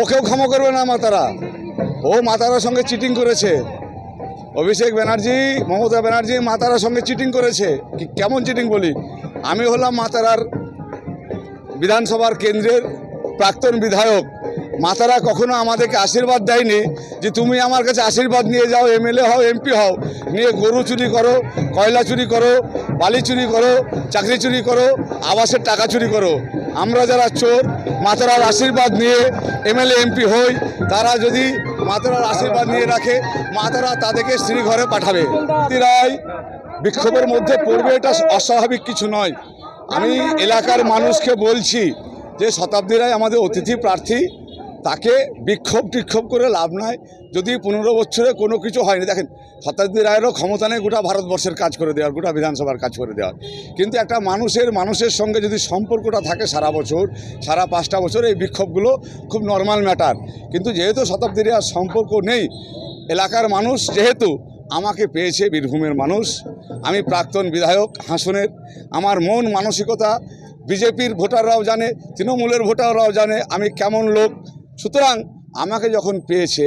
ওকেও ক্ষমা করবে না মাতারা। ও মাতারার সঙ্গে চিটিং করেছে। অভিষেক ব্যানার্জি, মমতা ব্যানার্জি মাতারার সঙ্গে চিটিং করেছে। কি কেমন চিটিং বলি? আমি হলাম মাতারার বিধানসভার কেন্দ্রের প্রাক্তন বিধায়ক। মাতারা কখনো আমাদেরকে আশীর্বাদ দেয়নি যে তুমি আমার কাছে আশীর্বাদ নিয়ে যাও, এমএলএ হও, এমপি হও। নিয়ে গরু চুরি করো, কয়লা চুরি করো, বালি চুরি করো, চাকরি চুরি করো, আবাসের টাকা চুরি করো। আমরা যারা চোর, মাতারার আশীর্বাদ নিয়ে এমএলএ, এমপি হই, তারা যদি মাতারার আশীর্বাদ নিয়ে রাখে, মাতারা তাদেরকে শ্রীঘরে পাঠাবে। রায় বিক্ষোভের মধ্যে পড়বে এটা অস্বাভাবিক কিছু নয়। আমি এলাকার মানুষকে বলছি যে শতাব্দী রায় আমাদের অতিথি প্রার্থী। তাকে বিক্ষোভ টিক্ষোভ করে লাভ নাই। যদি পনেরো বছরে কোনো কিছু হয়নি, দেখেন, শতাব্দী রায়েরও ক্ষমতা নেই গোটা ভারতবর্ষের কাজ করে দেওয়ার, গোটা বিধানসভার কাজ করে দেওয়ার। কিন্তু একটা মানুষের মানুষের সঙ্গে যদি সম্পর্কটা থাকে সারা বছর, সারা পাঁচটা বছর, এই বিক্ষোভগুলো খুব নর্মাল ম্যাটার কিন্তু যেহেতু শতাব্দী রায়ের সম্পর্ক নেই, এলাকার মানুষ যেহেতু আমাকে পেয়েছে বীরভূমের মানুষ, আমি প্রাক্তন বিধায়ক হাসনের, আমার মন মানসিকতা, বিজেপির ভোটাররাও জানে, তৃণমূলের ভোটাররাও জানে, আমি কেমন লোক সুতরাং আমাকে যখন পেয়েছে,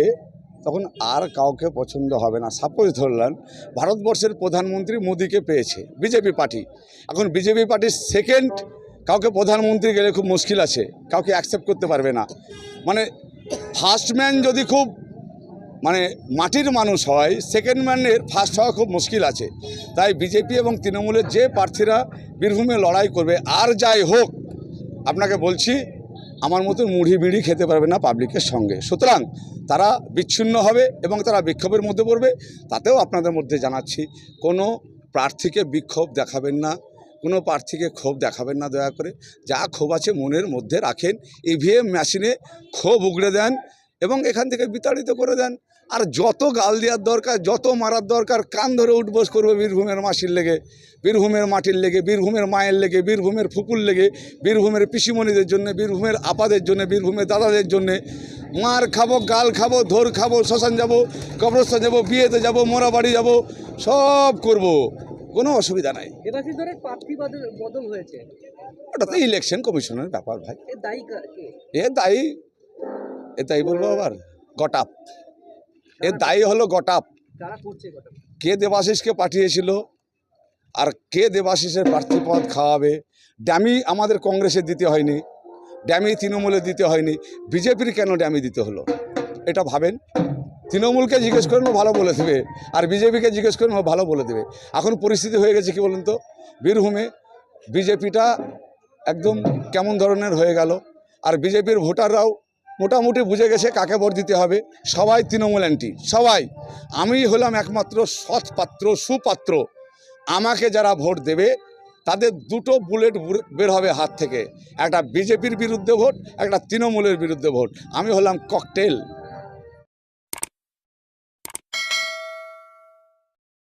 তখন আর কাউকে পছন্দ হবে না। সাপোজ ধরলেন, ভারতবর্ষের প্রধানমন্ত্রী মোদিকে পেয়েছে, বিজেপি পার্টি। এখন বিজেপি পার্টির সেকেন্ড কাউকে প্রধানমন্ত্রী গেলে খুব মুশকিল আছে, কাউকে অ্যাকসেপ্ট করতে পারবে না। মানে ফার্স্ট ম্যান যদি খুব মানে মাটির মানুষ হয় সেকেন্ড ম্যানের ফার্স্ট হওয়া খুব মুশকিল আছে। তাই বিজেপি এবং তৃণমূলের যে প্রার্থীরা বীরভূমে লড়াই করবে, আর যাই হোক, আপনাকে বলছি আমার মতো মুড়ি বিড়ি খেতে পারবে না পাবলিকের সঙ্গে। সুতরাং তারা বিচ্ছিন্ন হবে এবং তারা বিক্ষোভের মধ্যে পড়বে। তাতেও আপনাদের মধ্যে জানাচ্ছি, কোনো প্রার্থীকে বিক্ষোভ দেখাবেন না। কোনো প্রার্থীকে ক্ষোভ দেখাবেন না দয়া করে। যা ক্ষোভ আছে মনের মধ্যে রাখেন। ইভিএম মেশিনে ক্ষোভ উগড়ে দেন এবং এখান থেকে বিতাড়িত করে দেন। আর যত গাল দেওয়ার দরকার যত মারার দরকার কান ধরে উঠবোস করবে বীরভূমের মাসির লেগে বীরভূমের মাটির লেগে বীরভূমের মায়ের লেগে বীরভূমের ফুকুর লেগে বীরভূমের পিসিমণিদের জন্য বীরভূমের আপাদের জন্য বীরভূমের দাদাদের জন্য। মার খাব গাল খাব ধর খাব শ্মশান যাব কবরস্থান যাব বিয়েতে যাব মোরা বাড়ি যাব সব করব। কোনো অসুবিধা নাই। বদল- হয়েছে? ওটা তো ইলেকশন কমিশনের ব্যাপার ভাই। এর দায়ী এ দায়ী এ দায়ী বলব আবার গটাপ। এ দায়ী হলো গটাপ কে দেবাশিসকে পাঠিয়েছিল আর কে দেবাশিসের প্রার্থী পদ খাওয়াবে? ড্যামি আমাদের কংগ্রেসে দিতে হয়নি। ড্যামি তৃণমূলে দিতে হয়নি। বিজেপির কেন ড্যামি দিতে হলো? এটা ভাবেন? তৃণমূলকে জিজ্ঞেস করেন ভালো বলে দেবে। আর বিজেপিকে জিজ্ঞেস করেন ভালো বলে দেবে। এখন পরিস্থিতি হয়ে গেছে কি বলুন তো? বীরভূমে বিজেপিটা একদম কেমন ধরনের হয়ে গেল। আর বিজেপির ভোটাররাও মোটামুটি বুঝে গেছে কাকে ভোট দিতে হবে। সবাই তৃণমূল অ্যান্টি, সবাই। আমি হলাম একমাত্র সৎ পাত্র সুপাত্র। আমাকে যারা ভোট দেবে, তাদের দুটো বুলেট বের হবে হাত থেকে। একটা বিজেপির বিরুদ্ধে ভোট, একটা তৃণমূলের বিরুদ্ধে ভোট। আমি হলাম ককটেল।